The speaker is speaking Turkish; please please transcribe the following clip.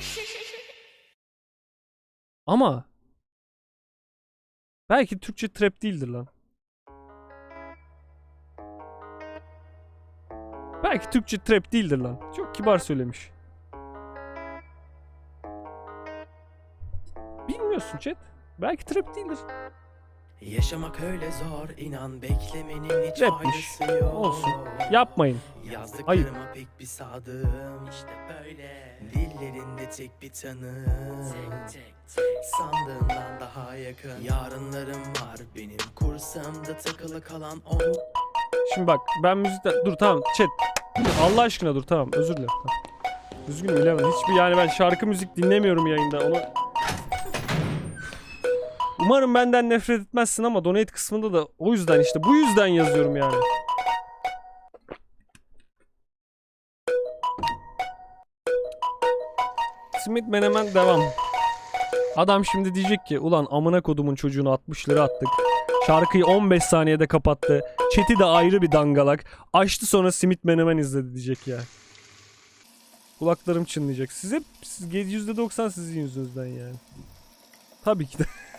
Ama belki Türkçe trap değildir lan. Belki Türkçe trap değildir lan. Çok kibar söylemiş. Bilmiyorsun chat. Belki trap değildir. Yaşamak öyle zor inan beklemenin hiç Rapmiş. faydası yok Olsun. Yapmayın. Yazdıklarıma pek bir sadığım işte böyle Dillerinde tek bir tanım Sandığımdan daha yakın Yarınlarım var benim kursumda takılı kalan on Şimdi bak ben müzikten... Dur tamam chat. Allah aşkına dur tamam özür dilerim. Tamam. Üzgünüm bilemem. Hiçbir yani ben şarkı müzik dinlemiyorum yayında. Onu... Umarım benden nefret etmezsin ama donate kısmında da o yüzden işte bu yüzden yazıyorum yani. Simit Menemen devam. Adam şimdi diyecek ki ulan amına kodumun çocuğunu 60 lira attık. Şarkıyı 15 saniyede kapattı. Chat'i de ayrı bir dangalak. Açtı sonra simit menemen izledi diyecek ya. Kulaklarım çınlayacak. Siz hep siz- %90 sizin yüzünüzden yani. Tabii ki de.